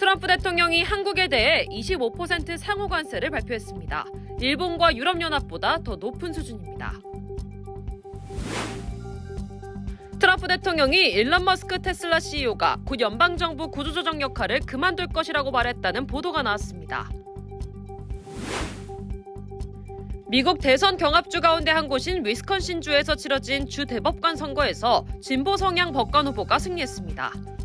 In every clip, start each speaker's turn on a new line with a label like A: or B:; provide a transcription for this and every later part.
A: 트럼프 대통령이 한국에 대해 25% 상호 관세를 발표했습니다. 일본과 유럽연합보다 더 높은 수준입니다. 트럼프 대통령이 일론 머스크 테슬라 CEO가 곧 연방정부 구조조정 역할을 그만둘 것이라고 말했다는 보도가 나왔습니다. 미국 대선 경합주 가운데 한 곳인 위스콘신주에서 치러진 주 대법관 선거에서 진보 성향 법관 후보가 승리했습니다.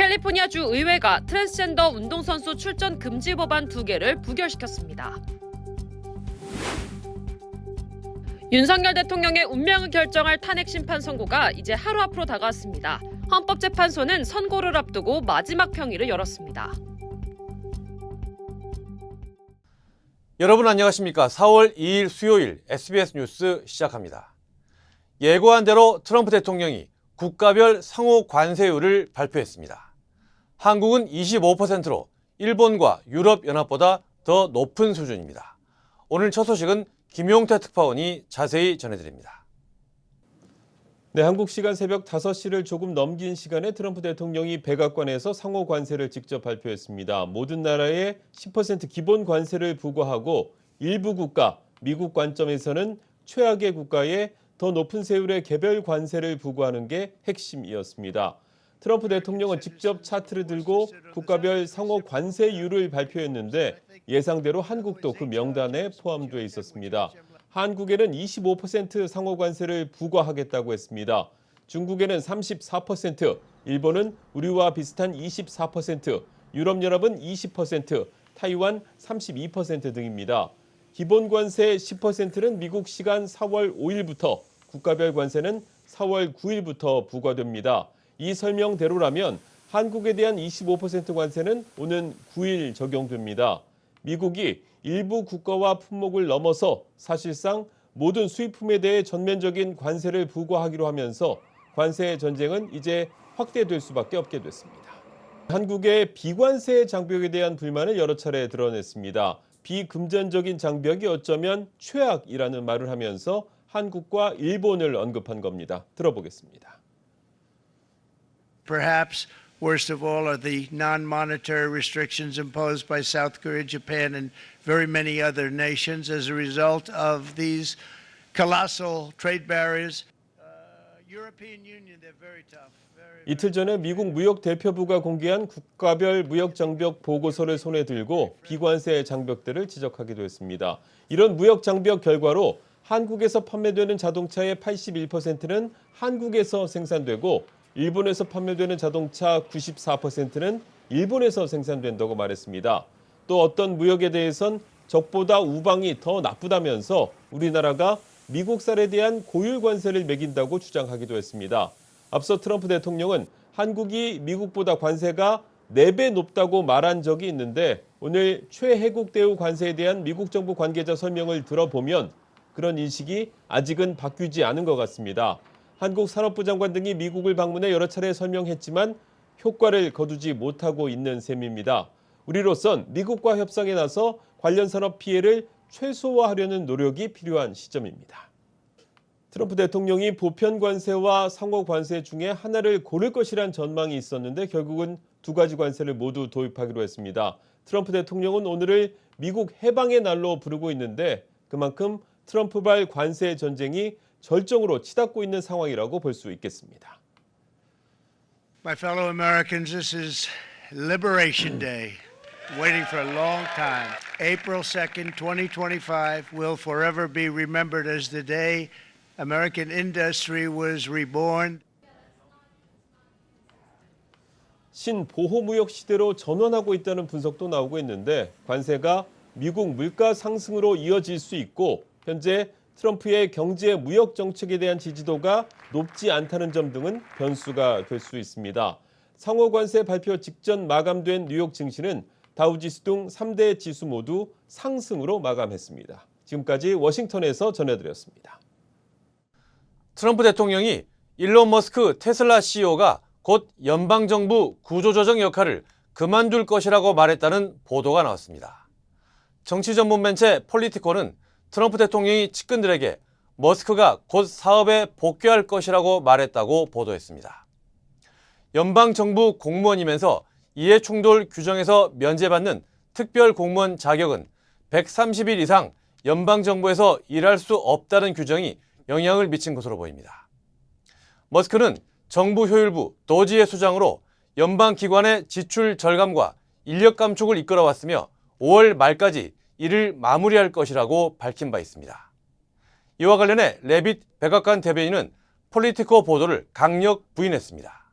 A: 캘리포니아 주 의회가 트랜스젠더 운동선수 출전 금지 법안 두 개를 부결시켰습니다. 윤석열 대통령의 운명을 결정할 탄핵 심판 선고가 이제 하루 앞으로 다가왔습니다. 헌법재판소는 선고를 앞두고 마지막 평의를 열었습니다.
B: 여러분 안녕하십니까? 4월 2일 수요일 SBS 뉴스 시작합니다. 예고한 대로 트럼프 대통령이 국가별 상호 관세율을 발표했습니다. 한국은 25%로 일본과 유럽연합보다 더 높은 수준입니다. 오늘 첫 소식은 김용태 특파원이 자세히 전해드립니다.
C: 네, 한국 시간 새벽 5시를 조금 넘긴 시간에 트럼프 대통령이 백악관에서 상호 관세를 직접 발표했습니다. 모든 나라에 10% 기본 관세를 부과하고 일부 국가, 미국 관점에서는 최악의 국가에 더 높은 세율의 개별 관세를 부과하는 게 핵심이었습니다. 트럼프 대통령은 직접 차트를 들고 국가별 상호 관세율을 발표했는데 예상대로 한국도 그 명단에 포함되어 있었습니다. 한국에는 25% 상호 관세를 부과하겠다고 했습니다. 중국에는 34%, 일본은 우리와 비슷한 24%, 유럽연합은 20%, 타이완 32% 등입니다. 기본 관세 10%는 미국 시간 4월 5일부터, 국가별 관세는 4월 9일부터 부과됩니다. 이 설명대로라면 한국에 대한 25% 관세는 오는 9일 적용됩니다. 미국이 일부 국가와 품목을 넘어서 사실상 모든 수입품에 대해 전면적인 관세를 부과하기로 하면서 관세 전쟁은 이제 확대될 수밖에 없게 됐습니다. 한국의 비관세 장벽에 대한 불만을 여러 차례 드러냈습니다. 비금전적인 장벽이 어쩌면 최악이라는 말을 하면서 한국과 일본을 언급한 겁니다. 들어보겠습니다.
D: Perhaps worst of all are the non monetary restrictions imposed by South Korea, Japan, and very many other nations as a result of these colossal trade barriers. Uh, European Union, they're very tough. Very,
C: 이틀 전에 미국 무역 대표부가 공개한 국가별 무역 장벽 보고서를 손에 들고 비관세 장벽들을 지적하기도 했습니다. 이런 무역 장벽 결과로 한국에서 판매되는 자동차의 81%는 한국에서 생산되고 일본에서 판매되는 자동차 94%는 일본에서 생산된다고 말했습니다. 또 어떤 무역에 대해선 적보다 우방이 더 나쁘다면서 우리나라가 미국산에 대한 고율 관세를 매긴다고 주장하기도 했습니다. 앞서 트럼프 대통령은 한국이 미국보다 관세가 4배 높다고 말한 적이 있는데 오늘 최혜국 대우 관세에 대한 미국 정부 관계자 설명을 들어보면 그런 인식이 아직은 바뀌지 않은 것 같습니다. 한국 산업부 장관 등이 미국을 방문해 여러 차례 설명했지만 효과를 거두지 못하고 있는 셈입니다. 우리로선 미국과 협상에 나서 관련 산업 피해를 최소화하려는 노력이 필요한 시점입니다. 트럼프 대통령이 보편 관세와 상호 관세 중에 하나를 고를 것이란 전망이 있었는데 결국은 두 가지 관세를 모두 도입하기로 했습니다. 트럼프 대통령은 오늘을 미국 해방의 날로 부르고 있는데 그만큼 트럼프발 관세 전쟁이 절정으로 치닫고 있는 상황이라고 볼 수 있겠습니다.
D: My fellow Americans, this is Liberation Day. Waiting for a long time. April 2nd, 2025 will forever be remembered as the day American industry was reborn.
C: 신보호무역 시대로 전환하고 있다는 분석도 나오고 있는데 관세가 미국 물가 상승으로 이어질 수 있고 현재 트럼프의 경제 무역 정책에 대한 지지도가 높지 않다는 점 등은 변수가 될 수 있습니다. 상호 관세 발표 직전 마감된 뉴욕 증시는 다우지수 등 3대 지수 모두 상승으로 마감했습니다. 지금까지 워싱턴에서 전해드렸습니다.
B: 트럼프 대통령이 일론 머스크 테슬라 CEO가 곧 연방정부 구조조정 역할을 그만둘 것이라고 말했다는 보도가 나왔습니다. 정치 전문 매체 폴리티코는 트럼프 대통령이 측근들에게 머스크가 곧 사업에 복귀할 것이라고 말했다고 보도했습니다. 연방정부 공무원이면서 이해충돌 규정에서 면제받는 특별 공무원 자격은 130일 이상 연방정부에서 일할 수 없다는 규정이 영향을 미친 것으로 보입니다. 머스크는 정부 효율부 도지의 수장으로 연방기관의 지출 절감과 인력 감축을 이끌어왔으며 5월 말까지 이를 마무리할 것이라고 밝힌 바 있습니다. 이와 관련해 레빗 백악관 대변인은 폴리티코 보도를 강력 부인했습니다.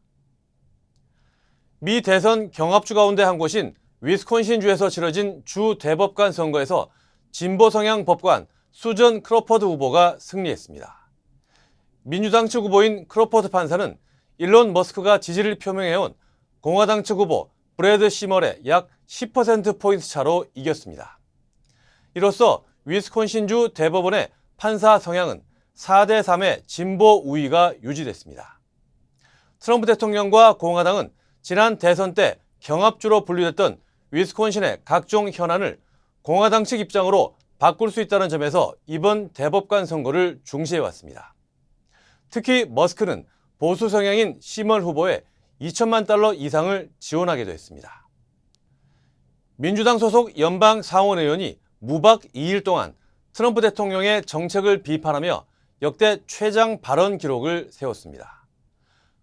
B: 미 대선 경합주 가운데 한 곳인 위스콘신주에서 치러진 주 대법관 선거에서 진보 성향 법관 수전 크로퍼드 후보가 승리했습니다. 민주당 측 후보인 크로퍼드 판사는 일론 머스크가 지지를 표명해온 공화당 측 후보 브래드 시멀의 약 10%포인트 차로 이겼습니다. 이로써 위스콘신주 대법원의 판사 성향은 4대 3의 진보 우위가 유지됐습니다. 트럼프 대통령과 공화당은 지난 대선 때 경합주로 분류됐던 위스콘신의 각종 현안을 공화당 측 입장으로 바꿀 수 있다는 점에서 이번 대법관 선거를 중시해 왔습니다. 특히 머스크는 보수 성향인 시멀 후보에 2천만 달러 이상을 지원하기도 했습니다. 민주당 소속 연방 상원 의원이 무박 2일 동안 트럼프 대통령의 정책을 비판하며 역대 최장 발언 기록을 세웠습니다.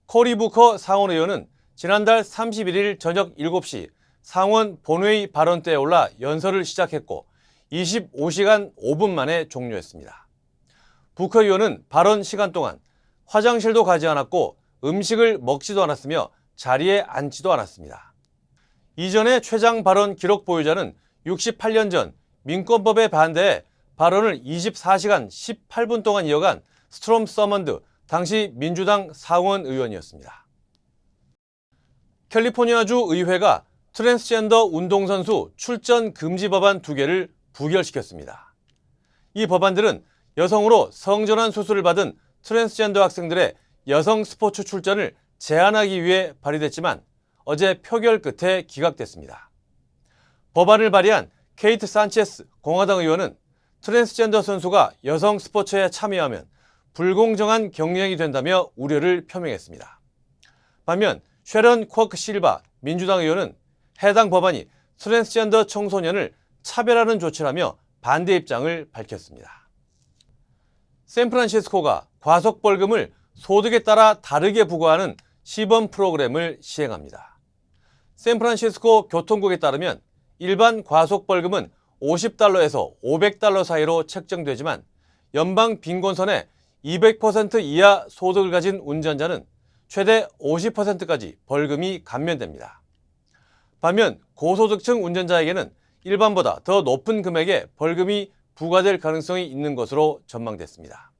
B: 코리 부커 상원 의원은 지난달 31일 저녁 7시 상원 본회의 발언 때에 올라 연설을 시작했고 25시간 5분 만에 종료했습니다. 부커 의원은 발언 시간 동안 화장실도 가지 않았고 음식을 먹지도 않았으며 자리에 앉지도 않았습니다. 이전의 최장 발언 기록 보유자는 68년 전 민권법에 반대해 발언을 24시간 18분 동안 이어간 스트롬 서먼드 당시 민주당 상원 의원이었습니다. 캘리포니아주 의회가 트랜스젠더 운동선수 출전 금지 법안 두 개를 부결시켰습니다. 이 법안들은 여성으로 성전환 수술을 받은 트랜스젠더 학생들의 여성 스포츠 출전을 제한하기 위해 발의됐지만 어제 표결 끝에 기각됐습니다. 법안을 발의한 케이트 산체스 공화당 의원은 트랜스젠더 선수가 여성 스포츠에 참여하면 불공정한 경쟁이 된다며 우려를 표명했습니다. 반면 쉐런 쿼크 실바 민주당 의원은 해당 법안이 트랜스젠더 청소년을 차별하는 조치라며 반대 입장을 밝혔습니다. 샌프란시스코가 과속 벌금을 소득에 따라 다르게 부과하는 시범 프로그램을 시행합니다. 샌프란시스코 교통국에 따르면 일반 과속 벌금은 50달러에서 500달러 사이로 책정되지만 연방 빈곤선의 200% 이하 소득을 가진 운전자는 최대 50%까지 벌금이 감면됩니다. 반면 고소득층 운전자에게는 일반보다 더 높은 금액의 벌금이 부과될 가능성이 있는 것으로 전망됐습니다.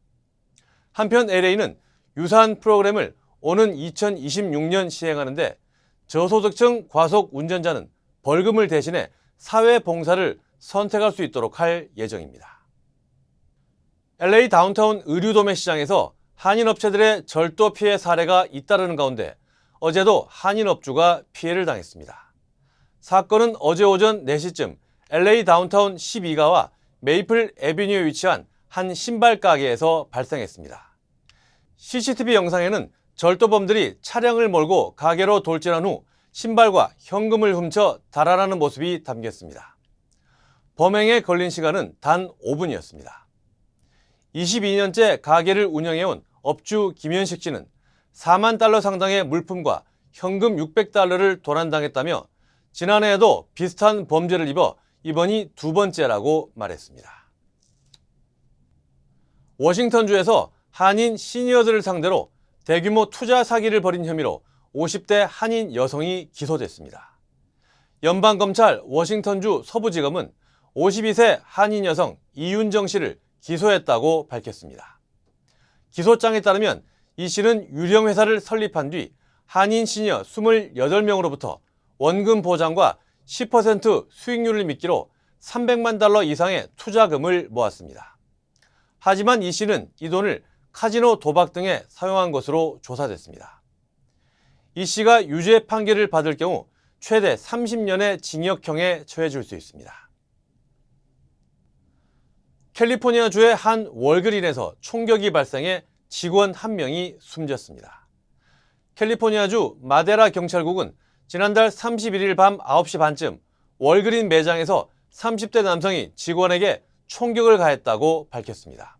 B: 한편 LA는 유사한 프로그램을 오는 2026년 시행하는데 저소득층 과속 운전자는 벌금을 대신해 사회 봉사를 선택할 수 있도록 할 예정입니다. LA 다운타운 의류도매 시장에서 한인 업체들의 절도 피해 사례가 잇따르는 가운데 어제도 한인 업주가 피해를 당했습니다. 사건은 어제 오전 4시쯤 LA 다운타운 12가와 메이플 에비뉴에 위치한 한 신발 가게에서 발생했습니다. CCTV 영상에는 절도범들이 차량을 몰고 가게로 돌진한 후 신발과 현금을 훔쳐 달아나는 모습이 담겼습니다. 범행에 걸린 시간은 단 5분이었습니다. 22년째 가게를 운영해온 업주 김현식 씨는 4만 달러 상당의 물품과 현금 600달러를 도난당했다며 지난해에도 비슷한 범죄를 입어 이번이 두 번째라고 말했습니다. 워싱턴주에서 한인 시니어들을 상대로 대규모 투자 사기를 벌인 혐의로 50대 한인 여성이 기소됐습니다. 연방검찰 워싱턴주 서부지검은 52세 한인 여성 이윤정 씨를 기소했다고 밝혔습니다. 기소장에 따르면 이 씨는 유령 회사를 설립한 뒤 한인 시니어 28명으로부터 원금 보장과 10% 수익률을 미끼로 300만 달러 이상의 투자금을 모았습니다. 하지만 이 씨는 이 돈을 카지노 도박 등에 사용한 것으로 조사됐습니다. 이 씨가 유죄 판결을 받을 경우 최대 30년의 징역형에 처해질 수 있습니다. 캘리포니아주의 한 월그린에서 총격이 발생해 직원 한 명이 숨졌습니다. 캘리포니아주 마데라 경찰국은 지난달 31일 밤 9시 반쯤 월그린 매장에서 30대 남성이 직원에게 총격을 가했다고 밝혔습니다.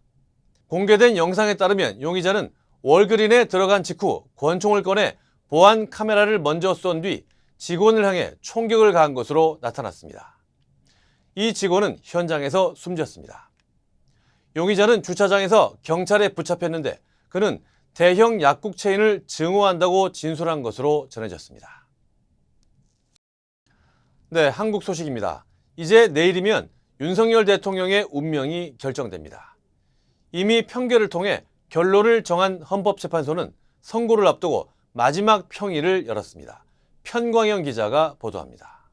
B: 공개된 영상에 따르면 용의자는 월그린에 들어간 직후 권총을 꺼내 보안 카메라를 먼저 쏜 뒤 직원을 향해 총격을 가한 것으로 나타났습니다. 이 직원은 현장에서 숨졌습니다. 용의자는 주차장에서 경찰에 붙잡혔는데 그는 대형 약국 체인을 증오한다고 진술한 것으로 전해졌습니다. 네, 한국 소식입니다. 이제 내일이면 윤석열 대통령의 운명이 결정됩니다. 이미 평결을 통해 결론을 정한 헌법재판소는 선고를 앞두고 마지막 평의를 열었습니다. 편광영 기자가 보도합니다.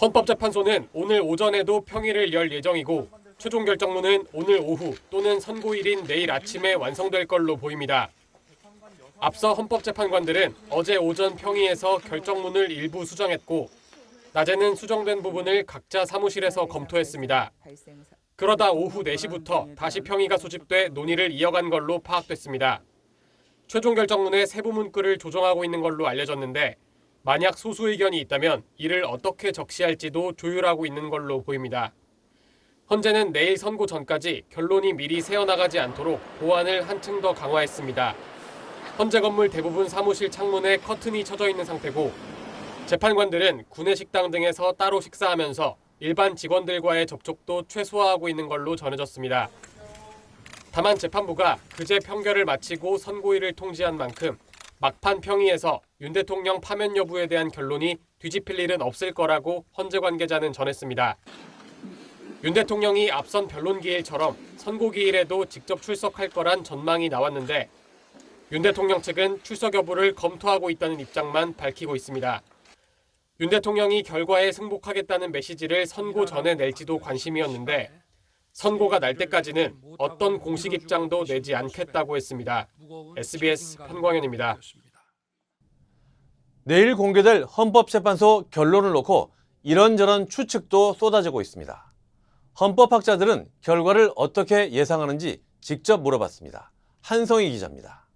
E: 헌법재판소는 오늘 오전에도 평의를 열 예정이고 최종 결정문은 오늘 오후 또는 선고일인 내일 아침에 완성될 걸로 보입니다. 앞서 헌법재판관들은 어제 오전 평의에서 결정문을 일부 수정했고 낮에는 수정된 부분을 각자 사무실에서 검토했습니다. 그러다 오후 4시부터 다시 평의가 소집돼 논의를 이어간 걸로 파악됐습니다. 최종 결정문의 세부 문구를 조정하고 있는 걸로 알려졌는데 만약 소수 의견이 있다면 이를 어떻게 적시할지도 조율하고 있는 걸로 보입니다. 헌재는 내일 선고 전까지 결론이 미리 새어나가지 않도록 보안을 한층 더 강화했습니다. 헌재 건물 대부분 사무실 창문에 커튼이 쳐져 있는 상태고 재판관들은 구내 식당 등에서 따로 식사하면서 일반 직원들과의 접촉도 최소화하고 있는 걸로 전해졌습니다. 다만 재판부가 그제 평결을 마치고 선고일을 통지한 만큼 막판 평의에서 윤 대통령 파면 여부에 대한 결론이 뒤집힐 일은 없을 거라고 헌재 관계자는 전했습니다. 윤 대통령이 앞선 변론 기일처럼 선고 기일에도 직접 출석할 거란 전망이 나왔는데 윤 대통령 측은 출석 여부를 검토하고 있다는 입장만 밝히고 있습니다. 윤 대통령이 결과에 승복하겠다는 메시지를 선고 전에 낼지도 관심이었는데 선고가 날 때까지는 어떤 공식 입장도 내지 않겠다고 했습니다. SBS 편광현입니다.
B: 내일 공개될 헌법재판소 결론을 놓고 이런저런 추측도 쏟아지고 있습니다. 헌법학자들은 결과를 어떻게 예상하는지 직접 물어봤습니다. 한성희 기자입니다.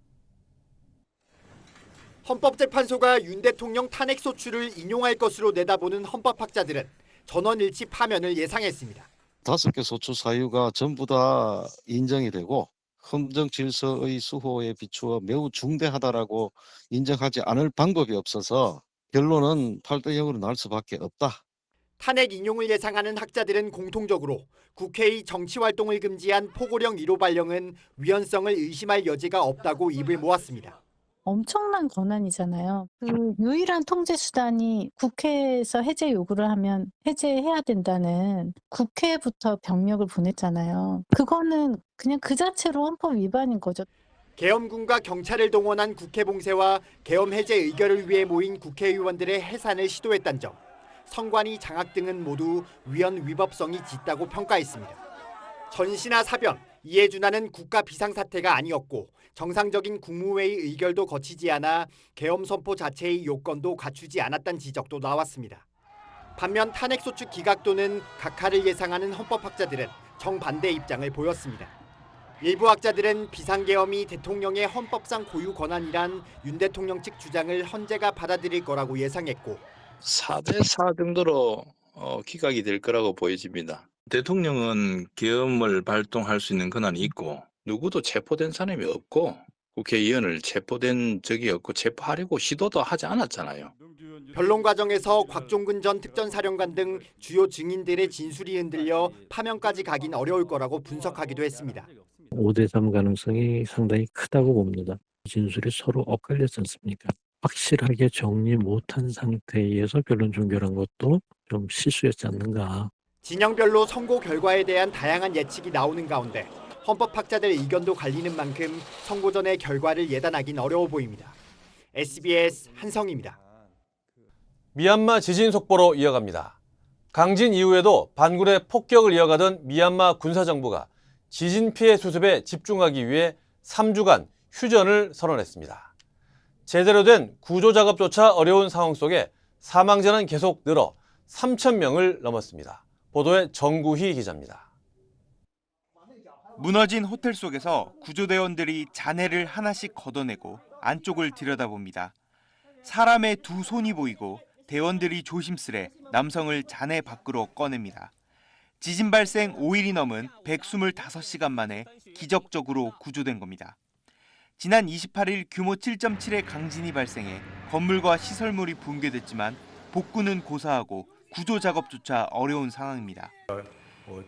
F: 헌법재판소가 윤 대통령 탄핵 소추를 인용할 것으로 내다보는 헌법학자들은 전원일치 파면을 예상했습니다.
G: 다섯 개 소추 사유가 전부 다 인정이 되고 헌정 질서의 수호에 비추어 매우 중대하다라고 인정하지 않을 방법이 없어서 결론은 8대 0으로 날 수밖에 없다.
F: 탄핵 인용을 예상하는 학자들은 공통적으로 국회의 정치 활동을 금지한 포고령 1호 발령은 위헌성을 의심할 여지가 없다고 입을 모았습니다.
H: 엄청난 권한이잖아요. 그 유일한 통제 수단이 국회에서 해제 요구를 하면 해제해야 된다는 국회부터 병력을 보냈잖아요. 그거는 그냥 그 자체로 헌법 위반인 거죠.
F: 계엄군과 경찰을 동원한 국회 봉쇄와 계엄 해제 의결을 위해 모인 국회의원들의 해산을 시도했단 점, 선관위 장악 등은 모두 위헌 위법성이 짙다고 평가했습니다. 전시나 사변, 이에 준하는 국가 비상사태가 아니었고 정상적인 국무회의 의결도 거치지 않아 계엄 선포 자체의 요건도 갖추지 않았다는 지적도 나왔습니다. 반면 탄핵소추 기각도는 각하를 예상하는 헌법학자들은 정반대 입장을 보였습니다. 일부 학자들은 비상계엄이 대통령의 헌법상 고유 권한이란 윤 대통령 측 주장을 헌재가 받아들일 거라고 예상했고
I: 4대 4 정도로 어, 기각이 될 거라고 보여집니다. 대통령은 계엄을 발동할 수 있는 권한이 있고 누구도 체포된 사람이 없고 국회의원을 체포된 적이 없고 체포하려고 시도도 하지 않았잖아요.
F: 변론 과정에서 곽종근 전 특전사령관 등 주요 증인들의 진술이 흔들려 파면까지 가긴 어려울 거라고 분석하기도 했습니다.
J: 5대3 가능성이 상당히 크다고 봅니다. 진술이 서로 엇갈렸지 않습니까? 확실하게 정리 못한 상태에서 변론 종결한 것도 좀 실수였지 않는가.
F: 진영별로 선고 결과에 대한 다양한 예측이 나오는 가운데 헌법학자들 의견도 갈리는 만큼 선고 전의 결과를 예단하긴 어려워 보입니다. SBS 한성입니다.
B: 미얀마 지진 속보로 이어갑니다. 강진 이후에도 반군의 폭격을 이어가던 미얀마 군사정부가 지진 피해 수습에 집중하기 위해 3주간 휴전을 선언했습니다. 제대로 된 구조 작업조차 어려운 상황 속에 사망자는 계속 늘어 3천 명을 넘었습니다. 보도에 정구희 기자입니다.
K: 무너진 호텔 속에서 구조대원들이 잔해를 하나씩 걷어내고 안쪽을 들여다봅니다. 사람의 두 손이 보이고 대원들이 조심스레 남성을 잔해 밖으로 꺼냅니다. 지진 발생 5일이 넘은 125시간 만에 기적적으로 구조된 겁니다. 지난 28일 규모 7.7의 강진이 발생해 건물과 시설물이 붕괴됐지만 복구는 고사하고 구조 작업조차 어려운 상황입니다.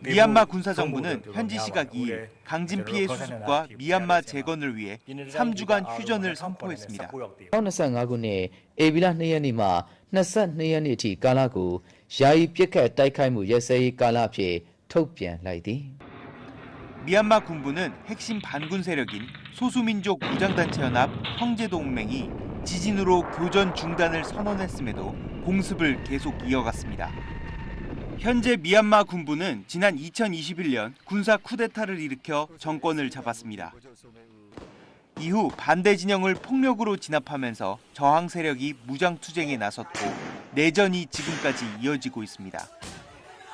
K: 미얀마 군사정부는 현지 시각 2일 강진 피해 수습과 미얀마 재건을 위해 3주간 휴전을 선포했습니다.
L: 2025ခုနှစ်ဧပြီလ2ရက်နေ့မှ22ရက်နေ့အထိကာလကိုယာယီပြစ်ခတ်တိုက်ခိုက်မှုရဲစဲရေးကာလအဖြစ်ထုတ်ပြန်လိုက်သည်
K: 미얀마 군부는 핵심 반군 세력인 소수민족 무장단체 연합 형제동맹이 지진으로 교전 중단을 선언했음에도 공습을 계속 이어갔습니다. 현재 미얀마 군부는 지난 2021년 군사 쿠데타를 일으켜 정권을 잡았습니다. 이후 반대 진영을 폭력으로 진압하면서 저항 세력이 무장 투쟁에 나섰고 내전이 지금까지 이어지고 있습니다.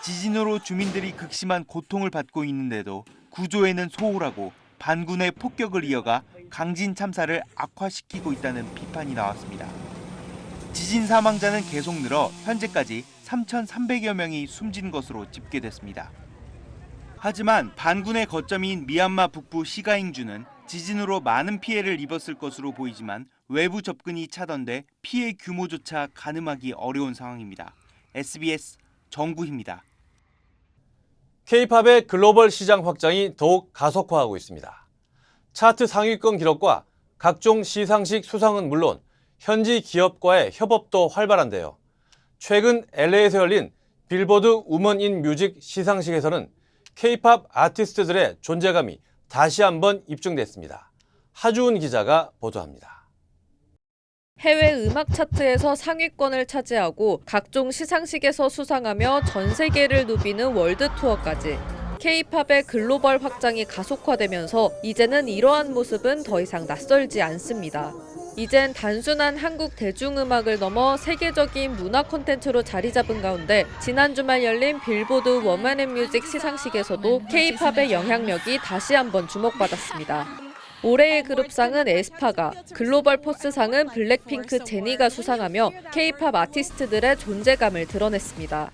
K: 지진으로 주민들이 극심한 고통을 받고 있는데도 구조에는 소홀하고 반군의 폭격을 이어가 강진 참사를 악화시키고 있다는 비판이 나왔습니다. 지진 사망자는 계속 늘어 현재까지 3,300여 명이 숨진 것으로 집계됐습니다. 하지만 반군의 거점인 미얀마 북부 시가잉주는 지진으로 많은 피해를 입었을 것으로 보이지만 외부 접근이 차단돼 피해 규모조차 가늠하기 어려운 상황입니다. SBS 정구희입니다.
B: K-팝의 글로벌 시장 확장이 더욱 가속화하고 있습니다. 차트 상위권 기록과 각종 시상식 수상은 물론 현지 기업과의 협업도 활발한데요. 최근 LA에서 열린 빌보드 우먼 인 뮤직 시상식에서는 K-팝 아티스트들의 존재감이 다시 한번 입증됐습니다. 하주은 기자가 보도합니다.
A: 해외 음악 차트에서 상위권을 차지하고 각종 시상식에서 수상하며 전 세계를 누비는 월드 투어까지 K-팝의 글로벌 확장이 가속화되면서 이제는 이러한 모습은 더 이상 낯설지 않습니다. 이젠 단순한 한국 대중음악을 넘어 세계적인 문화 콘텐츠로 자리 잡은 가운데 지난 주말 열린 빌보드 워먼 앤 뮤직 시상식에서도 K-팝의 영향력이 다시 한번 주목받았습니다. 올해의 그룹상은 에스파가, 글로벌 포스상은 블랙핑크 제니가 수상하며 K-팝 아티스트들의 존재감을 드러냈습니다.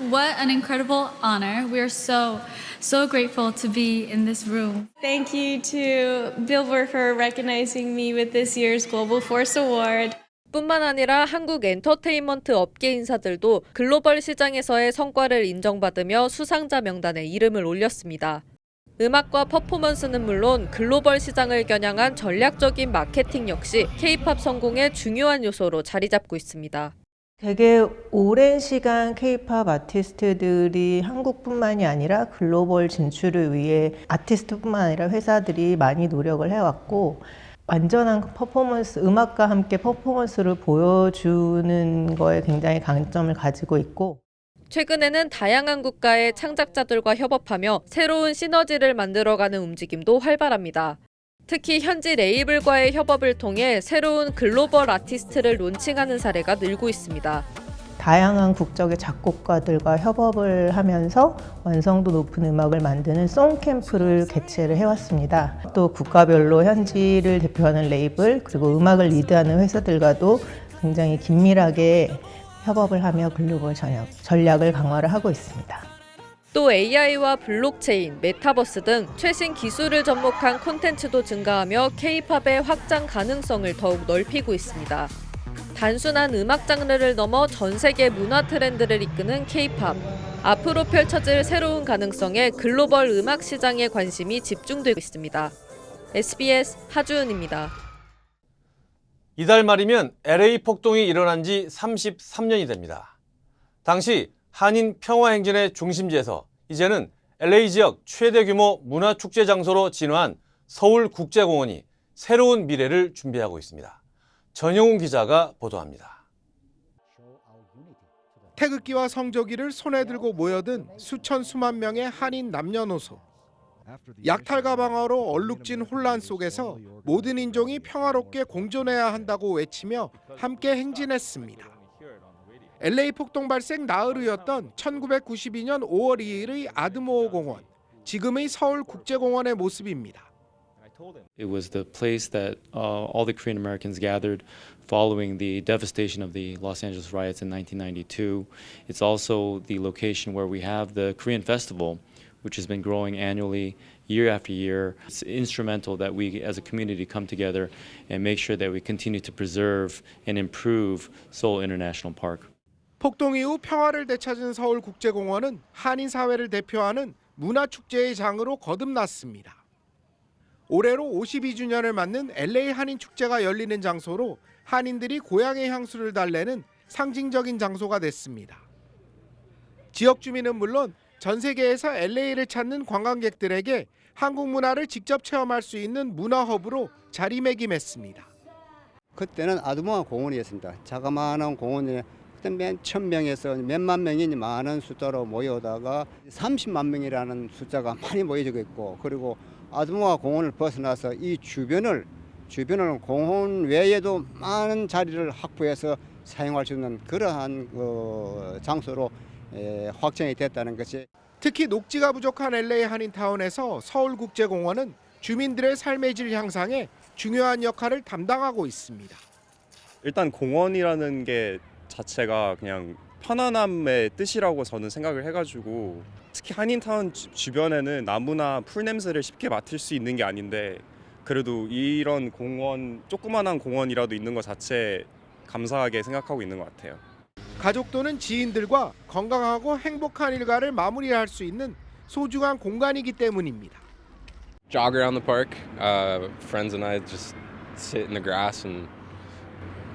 M: What an incredible honor. We are so, so grateful to be in this room.
N: Thank you to Billboard for recognizing me with this year's Global Force Award.
A: 뿐만 아니라 한국 엔터테인먼트 업계 인사들도 글로벌 시장에서의 성과를 인정받으며 수상자 명단에 이름을 올렸습니다. 음악과 퍼포먼스는 물론 글로벌 시장을 겨냥한 전략적인 마케팅 역시 K-팝 성공의 중요한 요소로 자리 잡고 있습니다.
O: 되게 오랜 시간 케이팝 아티스트들이 한국뿐만이 아니라 글로벌 진출을 위해 아티스트뿐만 아니라 회사들이 많이 노력을 해왔고 완전한 퍼포먼스, 음악과 함께 퍼포먼스를 보여주는 거에 굉장히 강점을 가지고 있고
A: 최근에는 다양한 국가의 창작자들과 협업하며 새로운 시너지를 만들어가는 움직임도 활발합니다. 특히 현지 레이블과의 협업을 통해 새로운 글로벌 아티스트를 론칭하는 사례가 늘고 있습니다.
O: 다양한 국적의 작곡가들과 협업을 하면서 완성도 높은 음악을 만드는 송 캠프를 개최를 해왔습니다. 또 국가별로 현지를 대표하는 레이블 그리고 음악을 리드하는 회사들과도 굉장히 긴밀하게 협업을 하며 글로벌 전략, 전략을 강화를 하고 있습니다.
A: 또 AI와 블록체인, 메타버스 등 최신 기술을 접목한 콘텐츠도 증가하며 K-팝의 확장 가능성을 더욱 넓히고 있습니다. 단순한 음악 장르를 넘어 전 세계 문화 트렌드를 이끄는 K-팝. 앞으로 펼쳐질 새로운 가능성에 글로벌 음악 시장에 관심이 집중되고 있습니다. SBS 하주은입니다.
B: 이달 말이면 LA 폭동이 일어난 지 33년이 됩니다. 당시 한인 평화행진의 중심지에서 이제는 LA 지역 최대 규모 문화축제 장소로 진화한 서울국제공원이 새로운 미래를 준비하고 있습니다. 전용훈 기자가 보도합니다.
P: 태극기와 성조기를 손에 들고 모여든 수천 수만 명의 한인 남녀노소. 약탈과 방어로 얼룩진 혼란 속에서 모든 인종이 평화롭게 공존해야 한다고 외치며 함께 행진했습니다. LA 폭동 발생 나흘 후였던 1992년 5월 2일의 아드모어 공원. 지금의 서울 국제공원의 모습입니다.
Q: It was the place that uh, all the Korean Americans gathered following the devastation of the Los Angeles riots in 1992. It's also the location where we have the Korean Festival, which has been growing annually year after year. It's instrumental that we as a community come together and make sure that we continue to preserve and improve Seoul International Park.
P: 폭동 이후 평화를 되찾은 서울국제공원은 한인 사회를 대표하는 문화축제의 장으로 거듭났습니다. 올해로 52주년을 맞는 LA 한인 축제가 열리는 장소로 한인들이 고향의 향수를 달래는 상징적인 장소가 됐습니다. 지역 주민은 물론 전 세계에서 LA를 찾는 관광객들에게 한국 문화를 직접 체험할 수 있는 문화 허브로 자리매김했습니다.
R: 그때는 아두모아 공원이었습니다. 자그마한 공원에 그때 맨 천명에서 몇만 명이 많은 숫자로 모여다가 30만 명이라는 숫자가 많이 모여지고 있고 그리고 아두모아 공원을 벗어나서 이 주변을 주변을 공원 외에도 많은 자리를 확보해서 사용할 수 있는 그러한 그 장소로 에, 확정이 됐다는 것이
P: 특히 녹지가 부족한 LA 한인타운에서 서울국제공원은 주민들의 삶의 질 향상에 중요한 역할을 담당하고 있습니다.
S: 일단 공원이라는 게 자체가 그냥 편안함의 뜻이라고 저는 생각을 해가지고 특히 한인타운 주- 주변에는 나무나 풀 냄새를 쉽게 맡을 수 있는 게 아닌데 그래도 이런 공원 조그만한 공원이라도 있는 것 자체 감사하게 생각하고 있는 것 같아요.
P: 가족 또는 지인들과 건강하고 행복한 일과를 마무리할 수 있는 소중한 공간이기 때문입니다.
T: jog around the park. Uh, friends and I just sit in the grass and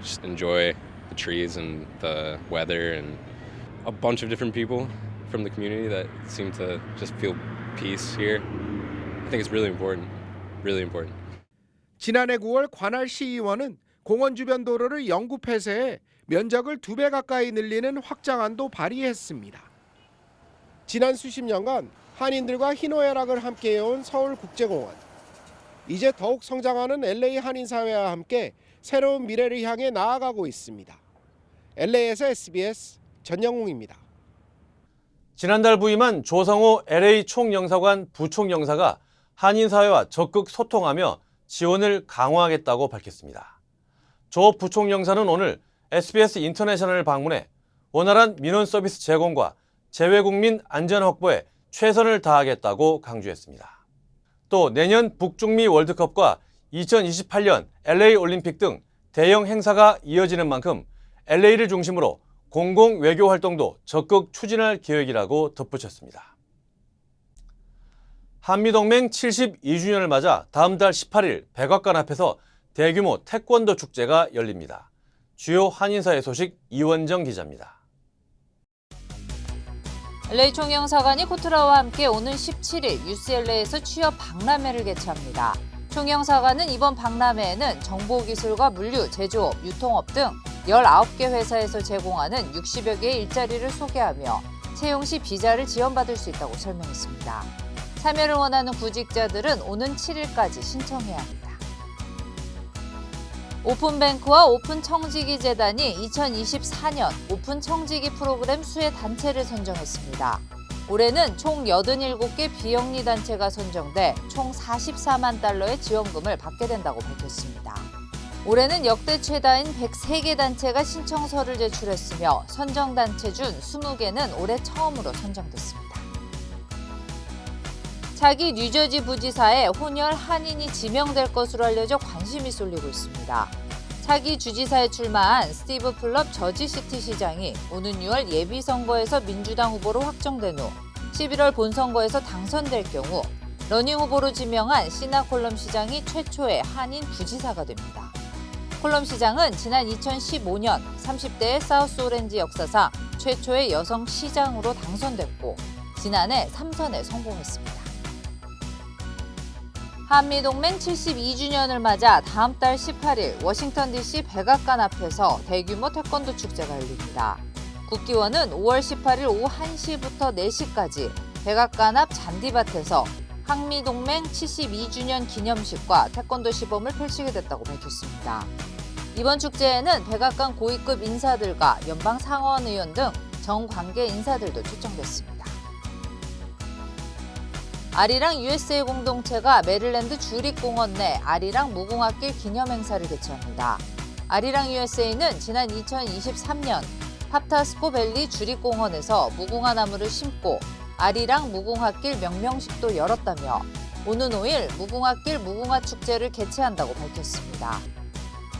T: just enjoy the trees and the weather and a bunch of different people from the community that seem to just feel peace here. I think it's really important. Really important.
P: 지난해 9월 관할 시의원은 공원 주변 도로를 영구 폐쇄해 면적을 두 배 가까이 늘리는 확장안도 발의했습니다. 지난 수십 년간 한인들과 희노애락을 함께해온 서울국제공원. 이제 더욱 성장하는 LA 한인 사회와 함께 새로운 미래를 향해 나아가고 있습니다. LA에서 SBS 전영웅입니다.
B: 지난달 부임한 조성호 LA 총영사관 부총영사가 한인 사회와 적극 소통하며 지원을 강화하겠다고 밝혔습니다. 조 부총영사는 오늘 SBS 인터내셔널을 방문해 원활한 민원 서비스 제공과 재외국민 안전 확보에 최선을 다하겠다고 강조했습니다. 또 내년 북중미 월드컵과 2028년 LA 올림픽 등 대형 행사가 이어지는 만큼 LA를 중심으로 공공 외교 활동도 적극 추진할 계획이라고 덧붙였습니다. 한미동맹 72주년을 맞아 다음 달 18일 백악관 앞에서 대규모 태권도 축제가 열립니다. 주요 한인사회 소식 이원정 기자입니다.
U: LA 총영사관이 코트라와 함께 오는 17일 UCLA에서 취업 박람회를 개최합니다. 총영사관은 이번 박람회에는 정보기술과 물류, 제조업, 유통업 등 19개 회사에서 제공하는 60여 개의 일자리를 소개하며 채용 시 비자를 지원받을 수 있다고 설명했습니다. 참여를 원하는 구직자들은 오는 7일까지 신청해야 합니다. 오픈뱅크와 오픈청지기 재단이 2024년 오픈청지기 프로그램 수혜 단체를 선정했습니다. 올해는 총 87개 비영리 단체가 선정돼 총 44만 달러의 지원금을 받게 된다고 밝혔습니다. 올해는 역대 최다인 103개 단체가 신청서를 제출했으며 선정 단체 중 20개는 올해 처음으로 선정됐습니다. 차기 뉴저지 부지사에 혼혈 한인이 지명될 것으로 알려져 관심이 쏠리고 있습니다. 차기 주지사에 출마한 스티브 플럽 저지시티 시장이 오는 6월 예비선거에서 민주당 후보로 확정된 후 11월 본선거에서 당선될 경우 러닝 후보로 지명한 시나 콜럼 시장이 최초의 한인 부지사가 됩니다. 콜럼 시장은 지난 2015년 30대의 사우스 오렌지 역사상 최초의 여성 시장으로 당선됐고 지난해 3선에 성공했습니다. 한미 동맹 72주년을 맞아 다음 달 18일 워싱턴 DC 백악관 앞에서 대규모 태권도 축제가 열립니다. 국기원은 5월 18일 오후 1시부터 4시까지 백악관 앞 잔디밭에서 한미 동맹 72주년 기념식과 태권도 시범을 펼치게 됐다고 밝혔습니다. 이번 축제에는 백악관 고위급 인사들과 연방 상원 의원 등 정관계 인사들도 초청됐습니다. 아리랑 USA 공동체가 메릴랜드 주립공원 내 아리랑 무궁화길 기념 행사를 개최합니다. 아리랑 USA는 지난 2023년 팝타스코 밸리 주립공원에서 무궁화 나무를 심고 아리랑 무궁화길 명명식도 열었다며 오는 5일 무궁화길 무궁화 축제를 개최한다고 밝혔습니다.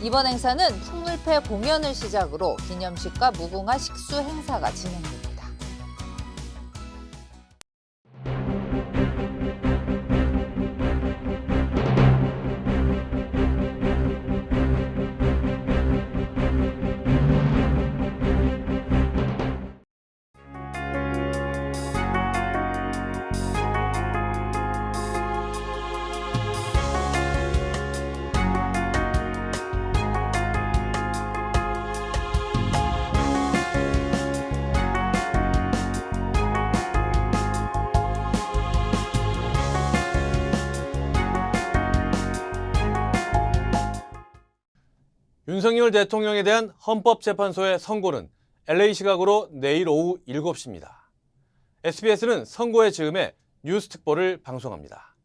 U: 이번 행사는 풍물패 공연을 시작으로 기념식과 무궁화 식수 행사가 진행됩니다.
B: 윤석열 대통령에 대한 헌법재판소의 선고는 LA 시각으로 내일 오후 7시입니다. SBS는 선고의 즈음에 뉴스 특보를 방송합니다.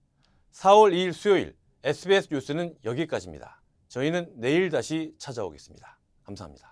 B: 4월 2일 수요일 SBS 뉴스는 여기까지입니다. 저희는 내일 다시 찾아오겠습니다. 감사합니다.